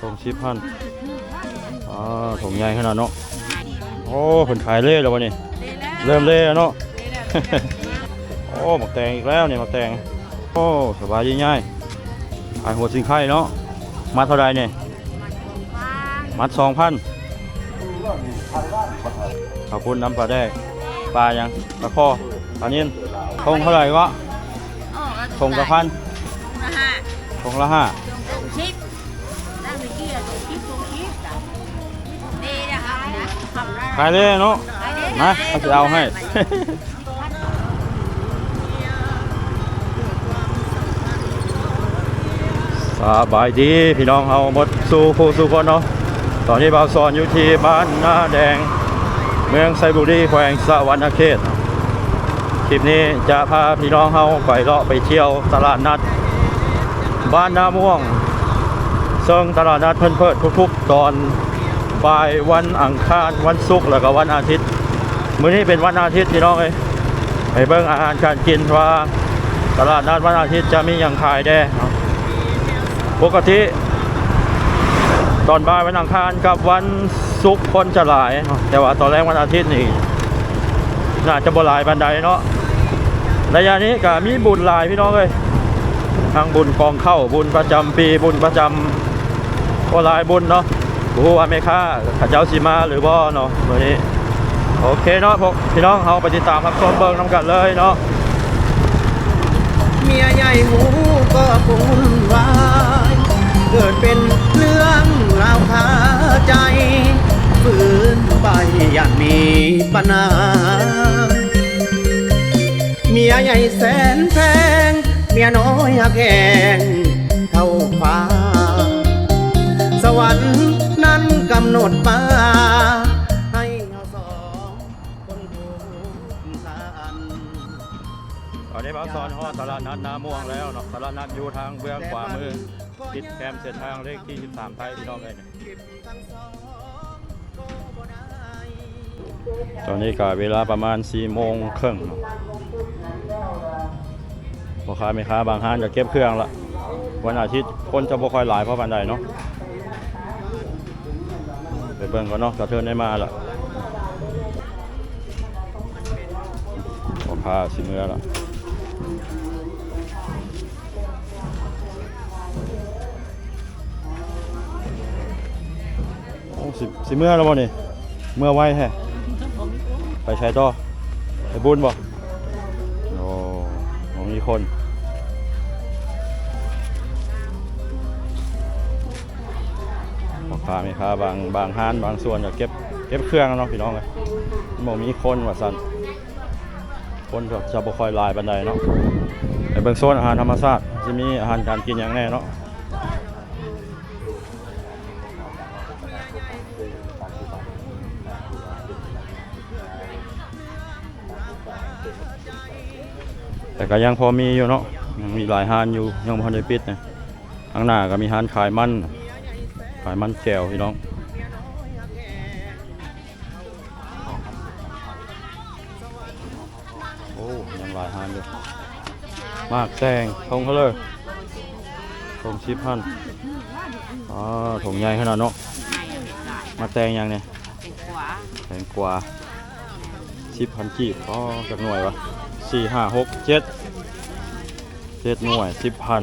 ทงชิปพันอ่าถงใหญ่ขนาดเนาะโอ้เพิ่นขายเล่แล้ววะนี่เริ่มเล่แล้วเนาะโอ้หมกแตงอีกแล้วเนี่ยหมกแตงโอ้สบายดีง่ายขายหัวสิงไข่เนาะมัดเท่าไรเนี่ยมัดสองพันขอบคุณน้ำปลาแดกปลายังปลาคอปลานิ่นทงเท่าไหร่วะทงกระพันนะฮะทงละห้าตรงชิปนั่น ขายเลยเนาะไปด้นะเขาจะเอาให้ สบายดีพี่น้องเอาหมดสู่ผู้สู่คนเนาะ ตอนนี้บ่าวสอนอยู่ที่บ้านนาแดง เมืองไซบุรีแขวงสะหวรรณเขต คลิปนี้จะพาพี่น้องเฮาไปเลาะไปเที่ยวตลาดนัด บ้านนาม่วงซึ่งตลาดนัดเพิ่นเปิดทุกๆ ตอน บ่ายวันอังคารวันศุกร์แล้วก็วันอาทิตย์ มื้อนี้เป็นวันอาทิตย์พี่น้องเอ้ยไปเบิ่งอาหารการกินว่าตลาดนัดวันอาทิตย์จะมีอย่างขายแด่ปกติ ตอนบ่ายวันอังคารกับวันศุกร์คนจะหลาย แต่ว่าตอนแรกวันอาทิตย์นี่น่าจะบ่หลายบันไดเนาะระยะนี้ก็มีบุญหลายพี่น้องเอ้ยทั้งบุญกองเข้าบุญประจำปีบุญประจำก็หลายบุญเนาะ บ่ฮู้ว่าแม่ค้าเขาเจ้าสิมาหรือบ่เนาะมื้อนี้โอเคเนาะพวกพี่น้องเราไปติดตามครับชมเบิ่งน้ำกันเลยเนาะเมียใหญ่หูก็ปุ่นวายเกิดเป็นเรื่องราวคาใจฝืนไปอย่ากมีปัญหาเมียใหญ่แสนแพง เมียน้อยหักแหงเท่าฟ้า สวรรค์ำหนดมา ให้เราสองคนถูกสัน ตอนนี้บ้าวซอนฮอดตลาดนัดนาม่วงแล้วเนาะตลาดนัดอยู่ทางเบื้องขวามือ ติดแคมป์เส้นทางเลขที่ 13ไทยพี่น้องเลยเนี่ยตอนนี้ก็เวลาประมาณ4โมงครึ่งเนาะพ่อค้าแม่ค้าบางห้างจะเก็บเครื่องละวันอาทิตย์คนจะบ่ค่อยหลายเพราะปานใดเนาะ เบิ่งก่อนเนาะกระเทินได้มาละพ่อค้าสิเมื่อละโอ้สิสิเมื่อแล้วบ่นี่เมื่อไวแฮะไปใช้ต่อไปบุญบ่โอ้มีคน ค้าแม่ค้าบางบางห้านบางส่วนก็เก็บเก็บเครื่องเนาะพี่น้องเอ้ยบ่มีคนว่าซั่นคนก็จะบ่ค่อยลายปานใดเนาะไปเบิ่งโซนอาหารธรรมชาติสิมีอาหารการกินหยังแน่เนาะแต่ก็ยังพอมีอยู่เนาะยังมีหลายห้านอยู่ยังบ่ได้ปิดนะข้างหน้าก็มีห้านขายมัน ขายมันแกวพี่น้องโอ้ยังหลายห้านอยู่มากแซงทงเขาเลยทงชิพันอ๋อถงใหญ่ขนาดเนาะมาแตงยังเนี่ยเป็นขวาแพงกว่าสิพันกีบอ๋อจากหน่วยวะสี่ห้าหกเจ็ดเจ็ดหน่วยสิบพัน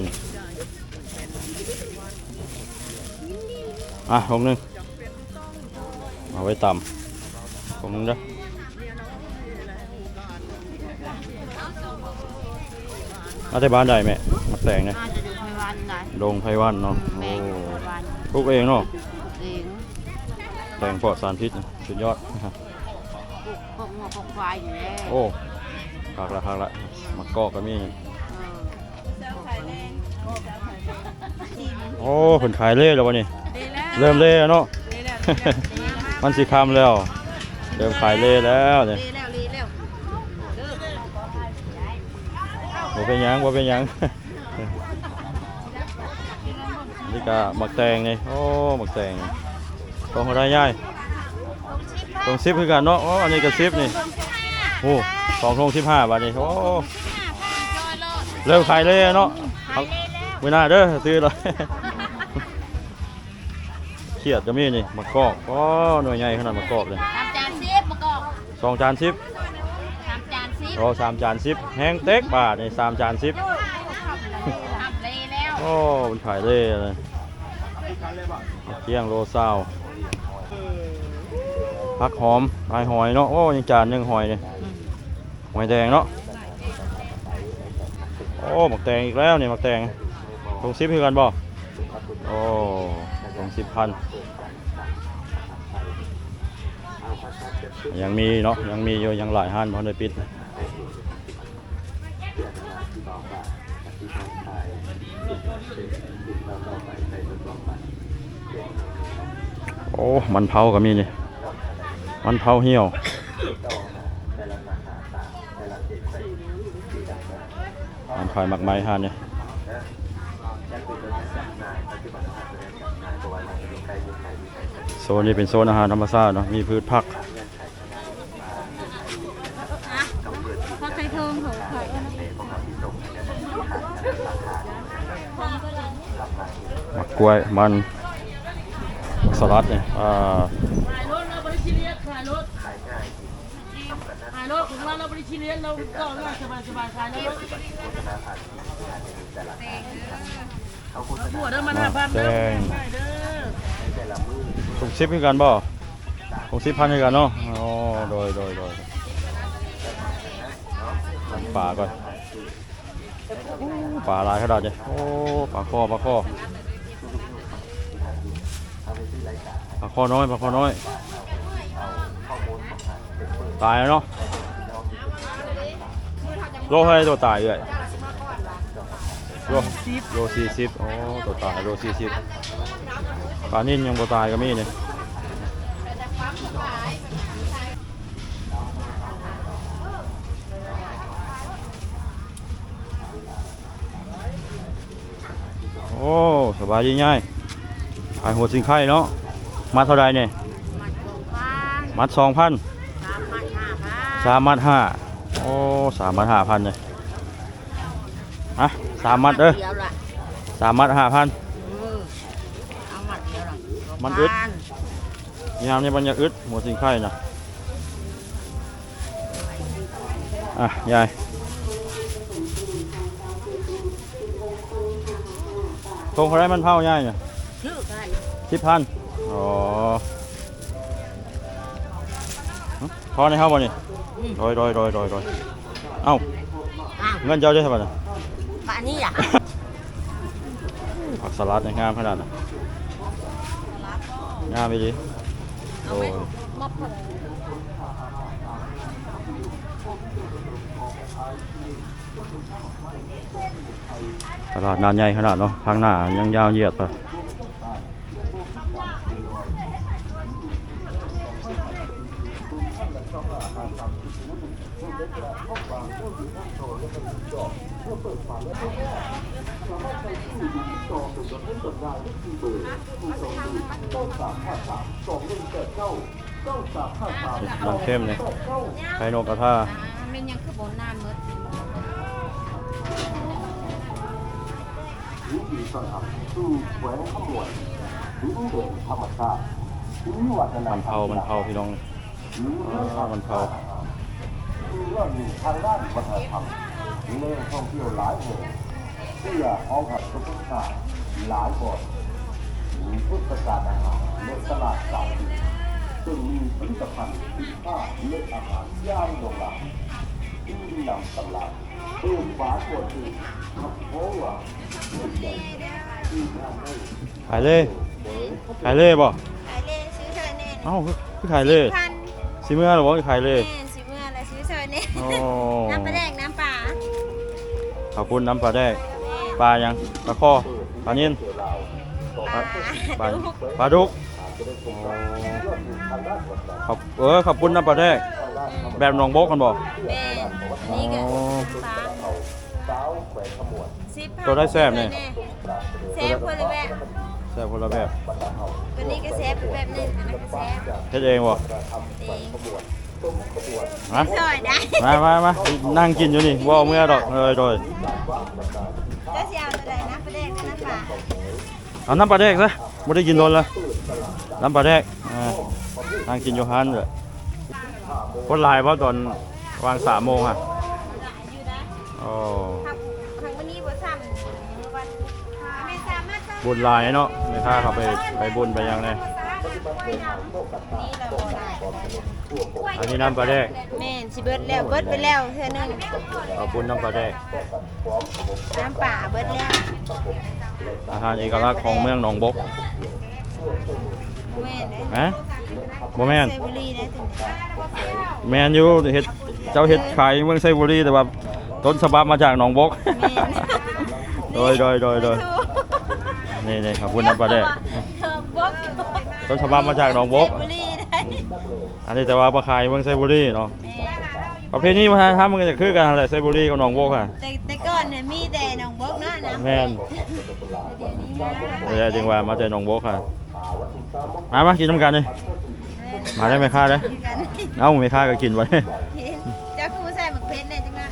อะหกหนึ่งเอาไว้ต่ำหกหนึ่งเด้อาแต่บ้านใดแม่มาแต่งเนี่ยน่าจะดูไพวันไงดงไพวันเนาะโอ้พวันปลูกเองเนาะเองแต่งปลอดสารพิษนะสุดยอดพวกงัวพวกควายอยู่แล้วโอ้คักละคักละมะกอกก็มีโอ้ผลขายเล่แล้ววะนี่ เริ่มเล่แล้วเนาะ มันสิคำแล้ว เริ่มขายเล่แล้วเนี่ยรีแล้วรีแล้วบ่เป็นหยังบ่เป็นหยังนี่ก็หมักแตงนี่โอ้หมักแตงตรงอะไรย่ายตรงซิปคือกันเนาะ โอ้ อันนี้ก็ซิปนี่ โอ้สองทงสิบห้าบาทนี่โอ้ เริ่มขายเล่เนาะเอามื้อหน้าเด้อซื้อเลย เขียดก็มีนี่มะกอกก็หน่วยใหญ่ขนาดมะกอกเลยสามจานสิบมะกอกสองจานสิบสามจานสิบโอ้สามจานสิบแห้งเต็กบาทนี่สามจานสิบทำเลยแล้วโอ้มันขายได้เลยเที่ยงโลซาวพักหอมลายหอยเนาะโอ้ยังจานหนึ่งหอยเนี่ยหอยแดงเนาะโอ้หมักแตงอีกแล้วนี่หมักแตงตรงซิปคือกันบ่โอ้ ตรงสิบพันยังมีเนาะยังมีอยู่ยังหลายห้านพอได้ปิดนะโอ้ มันเผาก็มีนี่มันเผาเหี่ยวมันขายหมักไม้ห้านเนี่ย โซนนี้เป็นโซนอาหารธรรมชาติเนาะมีพืชผักเขาใครเทิงเขาใครมักล้วยมันสลัดเนี่ยอ่าขายรถเราบริชิเลียขายรถขายรถถึงว่าเราบริชิเลียเราก็ง่ายสบายสบายขายแล้วหัวเดินมาหน้าบ้านเด้อ ง่ายเด้อถุงซิปคือกันบ่ถุงซิปพันคือกันเนาะอ๋อโดยโดยโดยป่าก่อนป่าลายขนาดเนี่โอ้ปลาคอปลาคอปลาคอน้อยปลาคอน้อยตายแล้วเนาะโลเท่าไหรตัวตายเลยโลโลสี่สิบโอ้ตัวตายโลสี่สิบ ปลานิ่นยังบ่ตายก็มีเนี่ยโอ้สบายง่ายขายหัวสิงไข่เนาะมาเท่าไรเนี่ยมัดสองพันสามมัดห้าสามมัดห้าโอ้สามมัดห้าพันเลยอะสามมัดเด้อเดียสามมัดห้าพัน อืมเอามัดเดียวละ มันอึดยามนี้มันอยากอึดหมดสิ่งไข่นะอะ ยายตรงเขาได้มันเผายายเนี่ยชื่อกันสิบพันอ๋อหึพอในเฮาบ่นี่โดยโดยโดยโดยโดยเอ้าอ้าวเงินเจ้าได้เท่าไหร่ป่านนี้ล่ะผักสลัดเนี่ยงามขนาดน่ะ งามไปดิโอ้ยมัดผัดตลาดนานใหญ่ขนาดเนาะทางหน้ายังยาวเหยียดไป น้ำเข้มเนี่ยไข่นกกระทาอ่ามันยังคือบนนานเบิดมันเผามันเผาพี่น้องอ่ามันเผาทางด้านวัฒนธรรมมีแหล่งท่องเที่ยวหลายแห่งเพื่อเอาหัดสุขภาพหลายบ่อน มีพุทธศาสนาอาหารในตลาดเก่าซึ่งมีผลิตภัณฑ์สินค้าและอาหารย่างโด่งดังที่นำตลาดเพิ่มฝาตัวที่ขับโค้งว่าที่ทำให้ขายเลยขายเลยบ่ขายเล่ซื้อเธอเน่เอ้าคือขายเลยพันสิเมื่อหรอว่าขายเลยแม่สิเมื่ออะไรซื้อเธอเน่โอ้น้ำปลาแดกน้ำปลาขอบคุณน้ำปลาแดกแม่ปลายังปลาคอปลานิ่นปลา ปลาดุกปลาดุกขอบเออขอบคุณน้ำปลาแดกแบบหนองโบกกันบ่แม่นี่ก็โอ้ปลาสิบพันตัวได้แซ่บเนี่ยแซ่บคนละแบบแซ่บคนละแบบตัวนี้ก็แซ่บเป็นแบบหนึงอันนั้นก็แซ่บเฮ็ดเองบ่เองฮะซอยได้มามามานั่งกินอยู่นี่บ่เอาเมื่อดอกเลยโดย ก็ เสียเอาตัวใดน้ำปลาแดกกับน้ำปลาเอาน้ำปลาแดกซะบ่ได้กินโดนละนน้ำปลาแดกอ่าทางกินโยฮันเลยคนหลายเพราะตอนวางสามโมงอะอยู่นะโอ้ทำทางวันนี้บ่ซ้ำวันไม่สามารถซ้ำบุญหลายเนาะไม่ค่าเขาไปไปบุญไปยังไงนี่เราบ่ได้อันนี้น้ำปลาแดกแม่นสิเบิดแล้วเบิดไปแล้วเทื่อนึงขอบคุณน้ำปลาแดกน้ำป่าเบิดแล้ว อาหารเอกลักษณ์ของเมืองหนองบกแม่นเด้ฮะบ่แม่นไซบุรีนะถึงแมนอยู่เฮ็ดเจ้าเฮ็ดขายเมืองไซบุรีแต่ว่าต้นฉบับมาจากหนองบก แม่น โดยโดยโดยโดย นี่นี่ขอบคุณน้ำปลาแดกเธอบกต้นฉบับมาจากหนองบกไซบุรีได้อันนี้แต่ว่าปลาขายเมืองไซบุรีเนาะแม่นประเภทนี้วัฒนธรรมมันก็จะคือกันแหละไซบุรีกับหนองบกอะ แต่แต่ก่อนเนี่ยมีแต่ แม่นเดี๋ยวนี้มาเดี๋ยวจึงว่ามาแต่หนองบกค่ะ มามากินน้ำกันเลยมาได้ไหมค่าเลยกันเอ้าไม่ค่าก็กินไว้เห็นเจ้าครูใส่หมึกเพชรได้จังนะ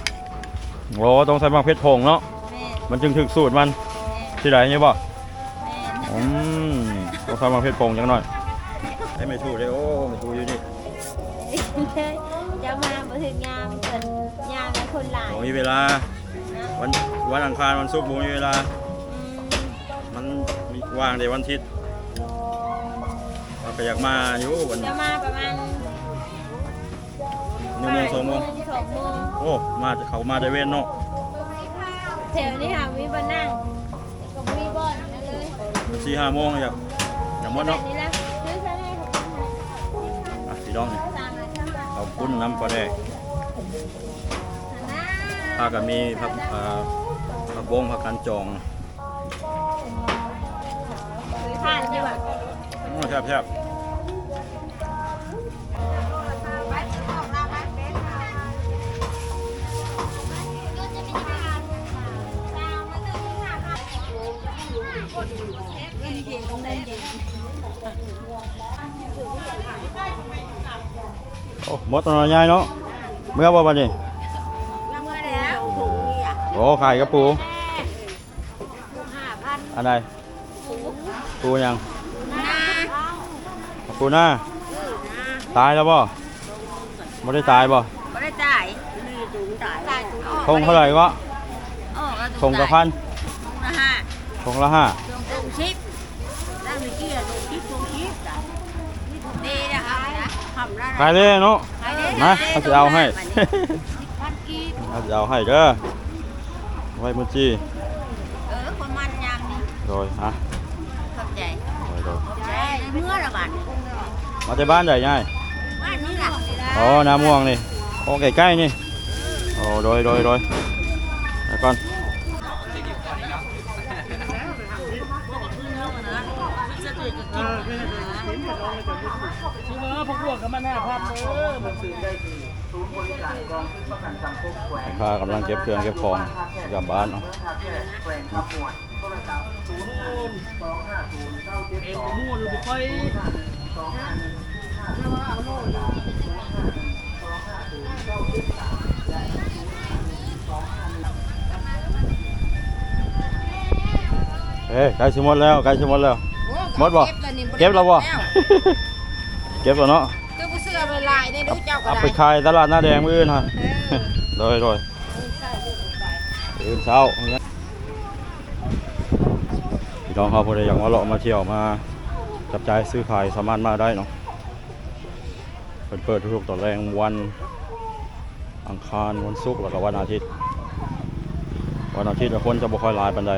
โอ้ต้องใส่บางเพชรผงเนาะแม่นมันจึงถึกสูตรมันที่ไหนนี่บ่แม่นอืมต้องใส่บางเพชรผงจังหน่อยให้ไม่ถูกเลยโอ้ไม่ถูกอยู่นี่เลยจะมาบ่ถึงยามเกินยามแล้วคนหลายผมมีเวลา วันวันอังคารวันศุกร์ผมมีเวลาอืมมันมีว่างแต่วันอาทิตย์เราก็อยากมาอยู่วันจะมาประมาณหนึ่งโมงสองโมงสองโมงโอ้มาเขามาได้เว้นเนาะแถวนี้ค่ะมีบ่นั่งก็มีบ่อนนั่นเลยสี่ห้าโมงอยากอยากหมดเนาะแบบนี้ละซื้อซะได้ขอบคุณอะพี่น้องนี่สั่งเลยสั่งมาขอบคุณน้ำปลาแดกนะ พากันมีผักเอ่อผักบงผักกันจองผ่านดีกว่าโอ้แซ่บแซ่บโอ้หมดตอนยายเนาะเมื่อบ่บัดนี้ นี่อะโอ้ขายกระปู ห้าพันอันใดปูยังนะปูหน้า ตายแล้วบ่ไม่ได้ตายบ่ไม่ได้จ่ายนี่ถุงจ่ายจ่ายถุงออกทงเท่าไหร่วะออกแล้วทงละพันถุงละห้าทงละห้าถุงชิปได้ไม่เกี่ยวถุงชิปถุงชิปจ้ะนี่นะครับนะทำได้ขายเลยเนาะขายได้มาเขาจะเอาให้ พันกีบ เขาจะเอาให้เด้อ ไว้มือจี้เออคนมันยามนี้โดยอะเข้าใจโดยโดยเข้าใจเมื่อละบาทมาจากบ้านใหญ่ง่ายบ้านนี้ล่ะอ๋อน้ำม่วงนี่โอ้ใกล้ๆนี่โอ้โดยโดยโดยไปก่อนคือว่าพวกพวกกับมันห้าพันเออมันซื้อได้ พากำลังเก็บเครื่องเก็บของกลับบ้านเนาะเอ็นมู่หรือบุกไปเอ้ยใกล้สิหมดแล้วใกล้สิหมดแล้วหมดบ่เก็บแล้วบ่เก็บแล้วเนาะก็ผู้เสื้อ ไปลายได้ดูเจ้าก็เอาได้ไปขายตลาดหน้าแดงมื้ออื่นฮะโดยโดยอื่นเช้าอย่างเงี้ยพี่น้องเขาพอดีอยากมาเลาะมาเที่ยวมาจับจ่ายซื้อขายสามารถมาได้เนาะเปิดเปิดทุกๆตอนแรงวันอังคารวันศุกร์แล้วก็วันอาทิตย์ วันอาทิตย์แล้วคนจะบ่ค่อยหลายปานใด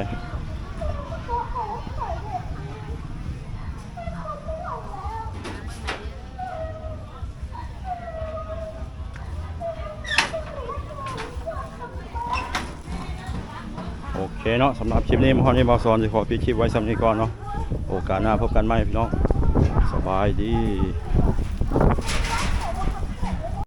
เคเนาะสำหรับคลิปนี้มฮอนนี่บอสอนจะขอปิดคลิปไว้สำนี้ก่อนเนาะโอกาสหน้าพบกันใหม่พี่น้องสบายดี